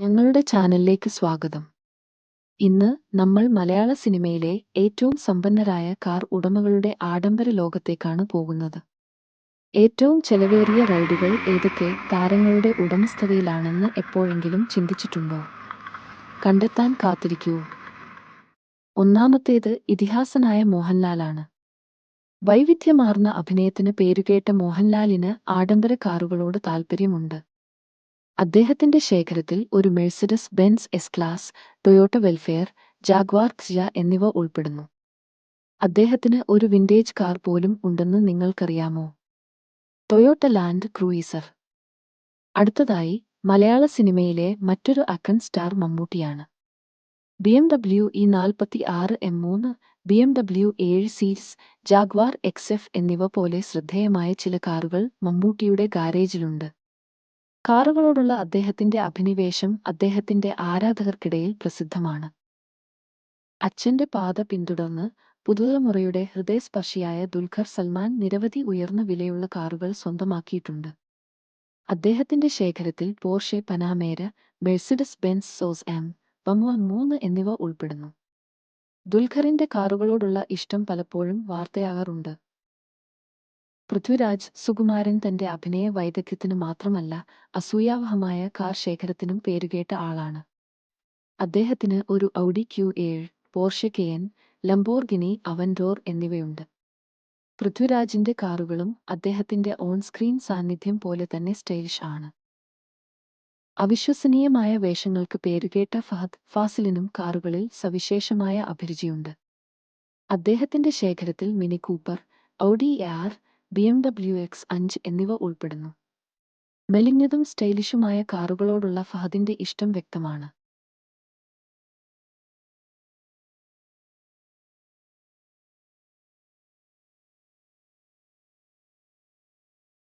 ഞങ്ങളുടെ ചാനലിലേക്ക് സ്വാഗതം. ഇന്ന് നമ്മൾ മലയാള സിനിമയിലെ ഏറ്റവും സമ്പന്നരായ കാർ ഉടമകളുടെ ആഡംബര ലോകത്തേക്കാണ് പോകുന്നത്. ഏറ്റവും ചെലവേറിയ റൈഡുകൾ ഏതൊക്കെ താരങ്ങളുടെ ഉടമസ്ഥതയിലാണെന്ന് എപ്പോഴെങ്കിലും ചിന്തിച്ചിട്ടുണ്ടോ? കണ്ടെത്താൻ കാത്തിരിക്കൂ. ഒന്നാമത്തേത് ഇതിഹാസനായ മോഹൻലാലാണ്. വൈവിധ്യമാർന്ന അഭിനയത്തിന് പേരുകേട്ട മോഹൻലാലിന് ആഡംബര കാറുകളോട് താൽപ്പര്യമുണ്ട്. അദ്ദേഹത്തിന്റെ ശേഖരത്തിൽ ഒരു Mercedes Benz S class Toyota Vellfire Jaguar ക്സിയ എന്നിവ ഉൾപ്പെടുന്നു. അദ്ദേഹത്തിന് ഒരു വിന്റേജ് കാർ പോലും ഉണ്ടെന്ന് നിങ്ങൾക്കറിയാമോ? ടൊയോട്ട ലാൻഡ് ക്രൂയിസർ അടുത്തതായി മലയാള സിനിമയിലെ മറ്റൊരു അക്കൺ സ്റ്റാർ മമ്മൂട്ടിയാണ്. ബി എം ഡബ്ല്യു ഇ നാൽപ്പത്തി ആറ് എം മൂന്ന് ബി എം ഡബ്ല്യു ഏഴ് സീരീസ് ജാഗ്വാർ എക്സ് എഫ് എന്നിവ പോലെ ശ്രദ്ധേയമായ ചില കാറുകൾ മമ്മൂട്ടിയുടെ ഗാരേജിലുണ്ട് കാറുകളോടുള്ള അദ്ദേഹത്തിന്റെ അഭിനിവേശം അദ്ദേഹത്തിന്റെ ആരാധകർക്കിടയിൽ പ്രസിദ്ധമാണ്. അച്ഛന്റെ പാത പിന്തുടർന്ന് പുതുതലമുറയുടെ ഹൃദയസ്പർശിയായ ദുൽഖർ സൽമാൻ നിരവധി ഉയർന്ന വിലയുള്ള കാറുകൾ സ്വന്തമാക്കിയിട്ടുണ്ട്. അദ്ദേഹത്തിന്റെ ശേഖരത്തിൽ പോർഷെ പനാമേര മെഴ്സിഡസ് ബെൻസ് സോസ് എം ബമുവ മൂന്ന് എന്നിവ ഉൾപ്പെടുന്നു. ദുൽഖറിന്റെ കാറുകളോടുള്ള ഇഷ്ടം പലപ്പോഴും വാർത്തയാകാറുണ്ട്. പൃഥ്വിരാജ് സുകുമാരൻ തന്റെ അഭിനയ വൈദഗ്ധ്യത്തിന് മാത്രമല്ല അസൂയാവഹമായ കാർ ശേഖരത്തിനും പേരുകേട്ട ആളാണ്. അദ്ദേഹത്തിന് ഒരു ഔഡി ക്യു ഏഴ് പോർഷെ കെയൻ ലംബോർഗിനി അവൻഡോർ എന്നിവയുണ്ട്. പൃഥ്വിരാജിന്റെ കാറുകളും അദ്ദേഹത്തിന്റെ ഓൺ സ്ക്രീൻ സാന്നിധ്യം പോലെ തന്നെ സ്റ്റൈലിഷ് ആണ്. അവിശ്വസനീയമായ വേഷങ്ങൾക്ക് പേരുകേട്ട ഫഹദ് ഫാസിലിനും കാറുകളിൽ സവിശേഷമായ അഭിരുചിയുണ്ട്. അദ്ദേഹത്തിന്റെ ശേഖരത്തിൽ mini Cooper Audi R B M W X അഞ്ച് എന്നിവ ഉൾപ്പെടുന്നു. മെലിഞ്ഞതും സ്റ്റൈലിഷുമായ കാറുകളോടുള്ള ഫഹദിന്റെ ഇഷ്ടം വ്യക്തമാണ്.